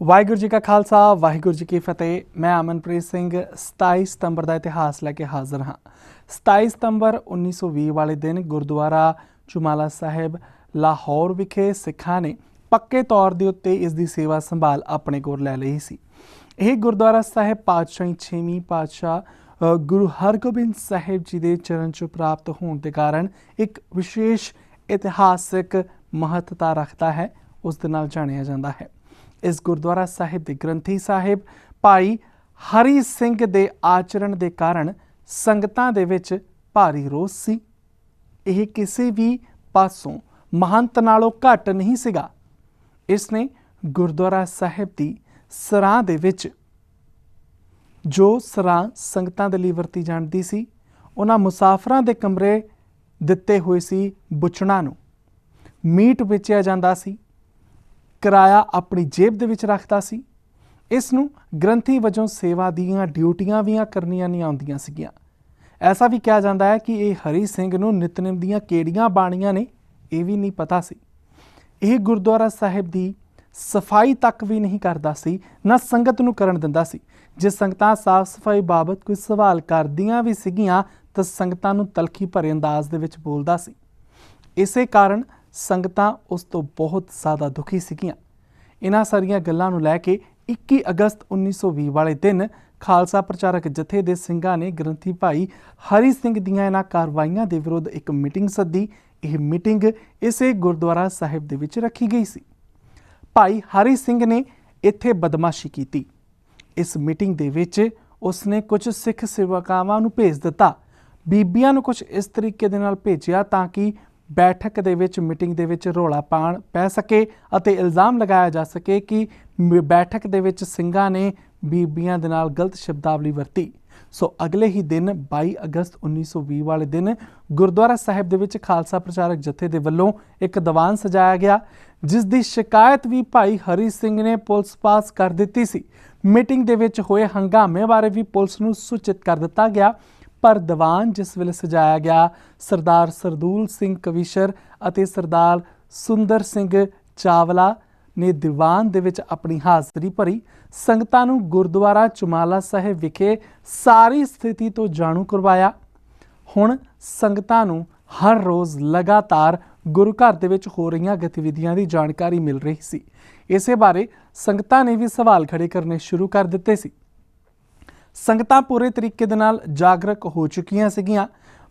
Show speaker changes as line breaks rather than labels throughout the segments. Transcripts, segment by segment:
ਵਾਹਿਗੁਰੂ ਜੀ ਕਾ ਖਾਲਸਾ, ਵਾਹਿਗੁਰੂ ਜੀ ਕੀ ਫਤਿਹ। ਮੈਂ ਅਮਨਪ੍ਰੀਤ ਸਿੰਘ 27 ਸਤੰਬਰ ਦਾ ਇਤਿਹਾਸ ਲੈ ਕੇ ਹਾਜ਼ਰ ਹਾਂ। 27 ਸਤੰਬਰ 1920 ਵਾਲੇ ਦਿਨ ਗੁਰਦੁਆਰਾ ਚੁਮਾਲਾ ਸਾਹਿਬ, ਲਾਹੌਰ ਵਿਖੇ ਸਿੱਖਾਂ ਨੇ ਪੱਕੇ ਤੌਰ ਦੇ ਉੱਤੇ ਇਸ ਦੀ ਸੇਵਾ ਸੰਭਾਲ ਆਪਣੇ ਕੋਲ ਲੈ ਲਈ ਸੀ। ਇਹ ਗੁਰਦੁਆਰਾ ਸਾਹਿਬ ਪਾਤਸ਼ਾਹੀ 6ਵੀਂ ਪਾਤਸ਼ਾਹ ਗੁਰੂ ਹਰਗੋਬਿੰਦ ਸਾਹਿਬ ਜੀ ਦੇ ਚਰਨ ਚ ਪ੍ਰਾਪਤ ਹੋਣ ਦੇ ਕਾਰਨ ਇੱਕ ਵਿਸ਼ੇਸ਼ ਇਤਿਹਾਸਿਕ ਮਹੱਤਤਾ ਰੱਖਦਾ ਹੈ, ਉਸ ਦੇ ਨਾਲ ਜਾਣਿਆ ਜਾਂਦਾ ਹੈ। ਇਸ ਗੁਰਦੁਆਰਾ ਸਾਹਿਬ ਦੇ ਗ੍ਰੰਥੀ ਸਾਹਿਬ, ਭਾਈ ਹਰੀ ਸਿੰਘ ਦੇ ਆਚਰਣ ਦੇ ਕਾਰਨ ਸੰਗਤਾਂ ਦੇ ਵਿੱਚ ਭਾਰੀ ਰੋਸ ਸੀ। ਇਹ ਕਿਸੇ ਵੀ ਪਾਸੋਂ ਮਹੰਤ ਨਾਲੋਂ ਘੱਟ ਨਹੀਂ ਸੀਗਾ। ਇਸ ਨੇ ਗੁਰਦੁਆਰਾ ਸਾਹਿਬ ਦੀ ਸਰਾਂ ਦੇ ਵਿੱਚ ਜੋ ਸਰਾਂ ਸੰਗਤਾਂ ਦੇ ਲਈ ਵਰਤੀ ਜਾਂਦੀ ਸੀ, ਉਹਨਾਂ ਮੁਸਾਫਰਾਂ ਦੇ ਕਮਰੇ ਦਿੱਤੇ ਹੋਏ ਸੀ ਬੁੱਚਣਾ ਨੂੰ। ਮੀਟ ਵੇਚਿਆ ਜਾਂਦਾ ਸੀ। ਕਿਰਾਇਆ ਆਪਣੀ ਜੇਬ ਦੇ ਵਿੱਚ ਰੱਖਦਾ ਸੀ। ਇਸ ਨੂੰ ਗ੍ਰੰਥੀ ਵਜੋਂ ਸੇਵਾ ਦੀਆਂ ਡਿਊਟੀਆਂ ਵੀ ਕਰਨੀਆਂ ਨਹੀਂ ਆਉਂਦੀਆਂ ਸੀਗੀਆਂ। ਐਸਾ ਵੀ ਕਿਹਾ ਜਾਂਦਾ ਹੈ ਕਿ ਇਹ ਹਰੀ ਸਿੰਘ ਨੂੰ ਨਿਤਨੇਮ ਦੀਆਂ ਕਿਹੜੀਆਂ ਬਾਣੀਆਂ ਨੇ, ਇਹ ਵੀ ਨਹੀਂ ਪਤਾ ਸੀ। ਇਹ ਗੁਰਦੁਆਰਾ ਸਾਹਿਬ ਦੀ ਸਫ਼ਾਈ ਤੱਕ ਵੀ ਨਹੀਂ ਕਰਦਾ ਸੀ, ਨਾ ਸੰਗਤ ਨੂੰ ਕਰਨ ਦਿੰਦਾ ਸੀ। ਜੇ ਸੰਗਤਾਂ ਸਾਫ਼ ਸਫ਼ਾਈ ਬਾਬਤ ਕੋਈ ਸਵਾਲ ਕਰਦੀਆਂ ਵੀ ਸੀਗੀਆਂ, ਤਾਂ ਸੰਗਤਾਂ ਨੂੰ ਤਲਖੀ ਭਰੇ ਅੰਦਾਜ਼ ਦੇ ਵਿੱਚ ਬੋਲਦਾ ਸੀ। ਇਸੇ ਕਾਰਨ ਸੰਗਤਾਂ ਉਸ ਤੋਂ ਬਹੁਤ ਜ਼ਿਆਦਾ ਦੁਖੀ ਸੀਗੀਆਂ। ਇਹਨਾਂ ਸਾਰੀਆਂ ਗੱਲਾਂ ਨੂੰ ਲੈ ਕੇ 21 ਅਗਸਤ 1920 ਵਾਲੇ ਦਿਨ ਖਾਲਸਾ ਪ੍ਰਚਾਰਕ ਜਥੇ ਦੇ ਸਿੰਘਾਂ ਨੇ ਗ੍ਰੰਥੀ ਭਾਈ ਹਰੀ ਸਿੰਘ ਦੀਆਂ ਇਹਨਾਂ ਕਾਰਵਾਈਆਂ ਦੇ ਵਿਰੁੱਧ ਇੱਕ ਮੀਟਿੰਗ ਸੱਦੀ। ਇਹ ਮੀਟਿੰਗ ਇਸੇ ਗੁਰਦੁਆਰਾ ਸਾਹਿਬ ਦੇ ਵਿੱਚ ਰੱਖੀ ਗਈ ਸੀ। ਭਾਈ ਹਰੀ ਸਿੰਘ ਨੇ ਇੱਥੇ ਬਦਮਾਸ਼ੀ ਕੀਤੀ। ਇਸ ਮੀਟਿੰਗ ਦੇ ਵਿੱਚ ਉਸਨੇ ਕੁਝ ਸਿੱਖ ਸੇਵਕਾਵਾਂ ਨੂੰ ਭੇਜ ਦਿੱਤਾ। ਬੀਬੀਆਂ ਨੂੰ ਕੁਝ ਇਸ ਤਰੀਕੇ ਦੇ ਨਾਲ ਭੇਜਿਆ ਤਾਂ ਕਿ ਬੈਠਕ ਦੇ ਵਿੱਚ, ਮੀਟਿੰਗ ਦੇ ਵਿੱਚ ਰੋਲਾ ਪਾਣ ਪੈ ਸਕੇ ਅਤੇ ਇਲਜ਼ਾਮ ਲਗਾਇਆ ਜਾ ਸਕੇ ਕਿ ਬੈਠਕ ਦੇ ਵਿੱਚ ਸਿੰਘਾਂ ਨੇ ਬੀਬੀਆਂ ਦੇ ਨਾਲ ਗਲਤ ਸ਼ਬਦਾਵਲੀ ਵਰਤੀ। ਸੋ ਅਗਲੇ ਹੀ ਦਿਨ 22 ਅਗਸਤ 1920 ਵਾਲੇ ਦਿਨ, ਗੁਰਦੁਆਰਾ ਸਾਹਿਬ ਦੇ ਵਿੱਚ ਖਾਲਸਾ ਪ੍ਰਚਾਰਕ ਜਥੇ ਦੇ ਵੱਲੋਂ ਇੱਕ ਦੀਵਾਨ ਸਜਾਇਆ ਗਿਆ, ਜਿਸ ਦੀ ਸ਼ਿਕਾਇਤ ਵੀ ਭਾਈ ਹਰੀ ਸਿੰਘ ਨੇ ਪੁਲਿਸ ਪਾਸ ਕਰ ਦਿੱਤੀ ਸੀ। ਮੀਟਿੰਗ ਦੇ ਵਿੱਚ ਹੋਏ ਹੰਗਾਮੇ ਬਾਰੇ ਵੀ ਪੁਲਿਸ ਨੂੰ ਸੂਚਿਤ ਕਰ ਦਿੱਤਾ ਗਿਆ। ਪਰ ਦੀਵਾਨ ਜਿਸ ਵੇਲੇ ਸਜਾਇਆ ਗਿਆ, ਸਰਦਾਰ ਸਰਦੂਲ ਸਿੰਘ ਕਵੀਸ਼ਰ ਅਤੇ ਸਰਦਾਰ ਸੁੰਦਰ ਸਿੰਘ ਚਾਵਲਾ ਨੇ ਦੀਵਾਨ ਦੇ ਵਿੱਚ ਆਪਣੀ ਹਾਜ਼ਰੀ ਭਰੀ। ਸੰਗਤਾਂ ਨੂੰ ਗੁਰਦੁਆਰਾ ਚੁਮਾਲਾ ਸਾਹਿਬ ਵਿਖੇ ਸਾਰੀ ਸਥਿਤੀ ਤੋਂ ਜਾਣੂ ਕਰਵਾਇਆ। ਹੁਣ ਸੰਗਤਾਂ ਨੂੰ ਹਰ ਰੋਜ਼ ਲਗਾਤਾਰ ਗੁਰੂ ਘਰ ਦੇ ਵਿੱਚ ਹੋ ਰਹੀਆਂ ਗਤੀਵਿਧੀਆਂ ਦੀ ਜਾਣਕਾਰੀ ਮਿਲ ਰਹੀ ਸੀ। ਇਸੇ ਬਾਰੇ ਸੰਗਤਾਂ ਨੇ ਵੀ ਸਵਾਲ ਖੜੇ ਕਰਨੇ ਸ਼ੁਰੂ ਕਰ ਦਿੱਤੇ ਸੀ। ਸੰਗਤਾਂ ਪੂਰੇ ਤਰੀਕੇ ਦੇ ਨਾਲ ਜਾਗਰੂਕ ਹੋ ਚੁੱਕੀਆਂ ਸੀਗੀਆਂ।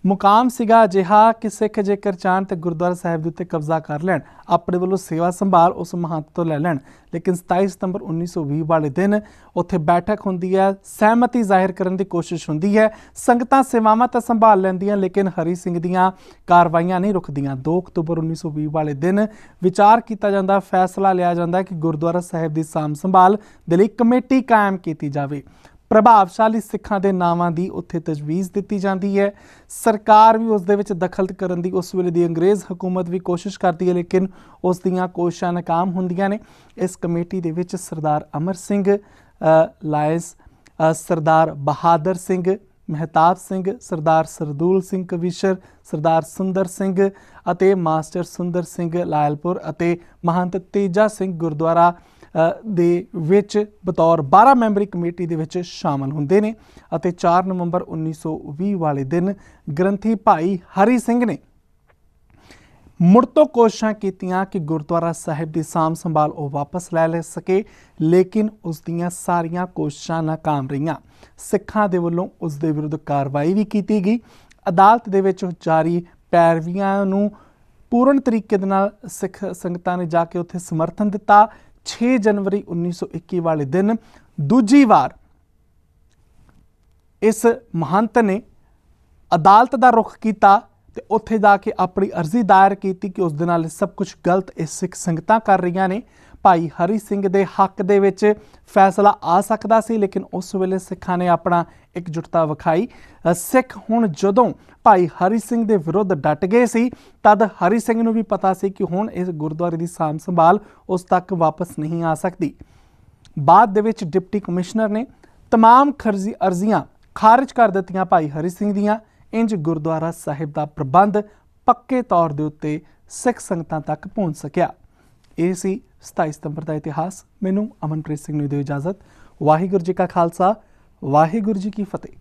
ਮੁਕਾਮ ਸੀਗਾ ਅਜਿਹਾ ਕਿ ਸਿੱਖ ਜੇਕਰ ਚਾਹਣ ਤੇ ਗੁਰਦੁਆਰਾ ਸਾਹਿਬ ਦੇ ਉੱਤੇ ਕਬਜ਼ਾ ਕਰ ਲੈਣ, ਆਪਣੇ ਵੱਲੋਂ ਸੇਵਾ ਸੰਭਾਲ ਉਸ ਮਹੰਤ ਤੋਂ ਲੈ ਲੈਣ। ਲੇਕਿਨ 27 ਸਤੰਬਰ 1920 ਵਾਲੇ ਦਿਨ ਉੱਥੇ ਬੈਠਕ ਹੁੰਦੀ ਹੈ, ਸਹਿਮਤੀ ਜ਼ਾਹਿਰ ਕਰਨ ਦੀ ਕੋਸ਼ਿਸ਼ ਹੁੰਦੀ ਹੈ। ਸੰਗਤਾਂ ਸੇਵਾਵਾਂ ਤਾਂ ਸੰਭਾਲ ਲੈਂਦੀਆਂ, ਲੇਕਿਨ ਹਰੀ ਸਿੰਘ ਦੀਆਂ ਕਾਰਵਾਈਆਂ ਨਹੀਂ ਰੁਕਦੀਆਂ। 2 ਅਕਤੂਬਰ 1920 ਵਾਲੇ ਦਿਨ ਵਿਚਾਰ ਕੀਤਾ ਜਾਂਦਾ, ਫੈਸਲਾ ਲਿਆ ਜਾਂਦਾ ਕਿ ਗੁਰਦੁਆਰਾ ਸਾਹਿਬ ਦੀ ਸਾਂਭ ਸੰਭਾਲ ਦੇ ਲਈ ਕਮੇਟੀ ਕਾਇਮ ਕੀਤੀ ਜਾਵੇ। ਪ੍ਰਭਾਵਸ਼ਾਲੀ ਸਿੱਖਾਂ ਦੇ ਨਾਵਾਂ ਦੀ ਉੱਥੇ ਤਜਵੀਜ਼ ਦਿੱਤੀ ਜਾਂਦੀ ਹੈ। ਸਰਕਾਰ ਵੀ ਉਸ ਦੇ ਵਿੱਚ ਦਖਲ ਕਰਨ ਦੀ ਉਸ ਵੇਲੇ ਦੀ ਅੰਗਰੇਜ਼ ਹਕੂਮਤ ਵੀ ਕੋਸ਼ਿਸ਼ ਕਰਦੀ ਹੈ, ਲੇਕਿਨ ਉਸ ਦੀਆਂ ਕੋਸ਼ਿਸ਼ਾਂ ਨਾਕਾਮ ਹੁੰਦੀਆਂ ਨੇ। ਇਸ ਕਮੇਟੀ ਦੇ ਵਿੱਚ ਸਰਦਾਰ ਅਮਰ ਸਿੰਘ ਲਾਇਸ ਸਰਦਾਰ ਬਹਾਦਰ ਸਿੰਘ, ਮਹਿਤਾਬ ਸਿੰਘ, ਸਰਦਾਰ ਸਰਦੂਲ ਸਿੰਘ ਕਵੀਸ਼ਰ, ਸਰਦਾਰ ਸੁੰਦਰ ਸਿੰਘ ਅਤੇ ਮਾਸਟਰ ਸੁੰਦਰ ਸਿੰਘ ਲਾਇਲਪੁਰ ਅਤੇ ਮਹੰਤ ਤੇਜਾ ਸਿੰਘ ਗੁਰਦੁਆਰਾ ਦੇ ਵਿੱਚ ਬਤੌਰ 12 ਮੈਂਬਰੀ ਕਮੇਟੀ ਦੇ ਵਿੱਚ ਸ਼ਾਮਲ ਹੁੰਦੇ ਨੇ ਅਤੇ 4 ਨਵੰਬਰ 1920 ਵਾਲੇ ਦਿਨ ਗ੍ਰੰਥੀ ਭਾਈ ਹਰੀ ਸਿੰਘ ਨੇ ਮੁੜ ਤੋਂ ਕੋਸ਼ਿਸ਼ਾਂ ਕੀਤੀਆਂ ਕਿ ਗੁਰਦੁਆਰਾ ਸਾਹਿਬ ਦੀ ਸਾਂਭ ਸੰਭਾਲ ਉਹ ਵਾਪਸ ਲੈ ਲੈ ਸਕੇ, ਲੇਕਿਨ ਉਸ ਦੀਆਂ ਸਾਰੀਆਂ ਕੋਸ਼ਿਸ਼ਾਂ ਨਾਕਾਮ ਰਹੀਆਂ। ਸਿੱਖਾਂ ਦੇ ਵੱਲੋਂ ਉਸ ਦੇ ਵਿਰੁੱਧ ਕਾਰਵਾਈ ਵੀ ਕੀਤੀ ਗਈ। ਅਦਾਲਤ ਦੇ ਵਿੱਚ ਜਾਰੀ ਪੈਰਵੀਆਂ ਨੂੰ ਪੂਰਨ ਤਰੀਕੇ ਦੇ ਨਾਲ ਸਿੱਖ ਸੰਗਤਾਂ ਨੇ ਜਾ ਕੇ ਉੱਥੇ ਸਮਰਥਨ ਦਿੱਤਾ। 6 ਜਨਵਰੀ 1921 ਵਾਲੇ ਦਿਨ ਦੂਜੀ ਵਾਰ ਇਸ ਮਹੰਤ ਨੇ ਅਦਾਲਤ ਦਾ ਰੁਖ ਕੀਤਾ ਤੇ ਉੱਥੇ ਜਾ ਕੇ ਆਪਣੀ ਅਰਜ਼ੀ ਦਾਇਰ ਕੀਤੀ ਕਿ ਉਸ ਦੇ ਨਾਲ ਇਹ ਸਭ ਕੁਝ ਗਲਤ ਇਹ ਸਿੱਖ ਸੰਗਤਾਂ ਕਰ ਰਹੀਆਂ ਨੇ। ਭਾਈ ਹਰੀ ਸਿੰਘ ਦੇ ਹੱਕ ਦੇ ਵਿੱਚ ਫੈਸਲਾ ਆ ਸਕਦਾ ਸੀ ਲੇਕਿਨ ਉਸ ਵੇਲੇ ਸਿੱਖਾਂ ਨੇ ਆਪਣਾ ਇਕਜੁੱਟਤਾ ਵਿਖਾਈ ਅ, ਸਿੱਖ ਹੁਣ ਜਦੋਂ ਭਾਈ ਹਰੀ ਸਿੰਘ ਦੇ ਵਿਰੁੱਧ ਡਟ ਗਏ ਸੀ ਤਦ ਹਰੀ ਸਿੰਘ ਨੂੰ ਵੀ ਪਤਾ ਸੀ ਕਿ ਹੁਣ ਇਸ ਗੁਰਦੁਆਰੇ ਦੀ ਸਾਂਭ ਸੰਭਾਲ ਉਸ ਤੱਕ ਵਾਪਸ ਨਹੀਂ ਆ ਸਕਦੀ ਬਾਅਦ ਦੇ ਵਿੱਚ ਡਿਪਟੀ ਕਮਿਸ਼ਨਰ ਨੇ तमाम ਖਰਜ਼ੀ ਅਰਜ਼ੀਆਂ ਖਾਰਜ ਕਰ ਦਿੱਤੀਆਂ ਭਾਈ ਹਰੀ ਸਿੰਘ ਦੀਆਂ ਇੰਜ ਗੁਰਦੁਆਰਾ ਸਾਹਿਬ ਦਾ ਪ੍ਰਬੰਧ ਪੱਕੇ ਤੌਰ ਦੇ ਉੱਤੇ ਸਿੱਖ ਸੰਗਤਾਂ ਤੱਕ ਪਹੁੰਚ ਸਕਿਆ ਇਹ ਸੀ 27 ਸਤੰਬਰ ਦਾ ਇਤਿਹਾਸ। ਮੈਨੂੰ ਅਮਨਪ੍ਰੀਤ ਸਿੰਘ ਨੂੰ ਦਿਓ ਇਜਾਜ਼ਤ। ਵਾਹਿਗੁਰੂ ਜੀ ਕਾ ਖਾਲਸਾ, ਵਾਹਿਗੁਰੂ ਜੀ ਕੀ ਫਤਿਹ।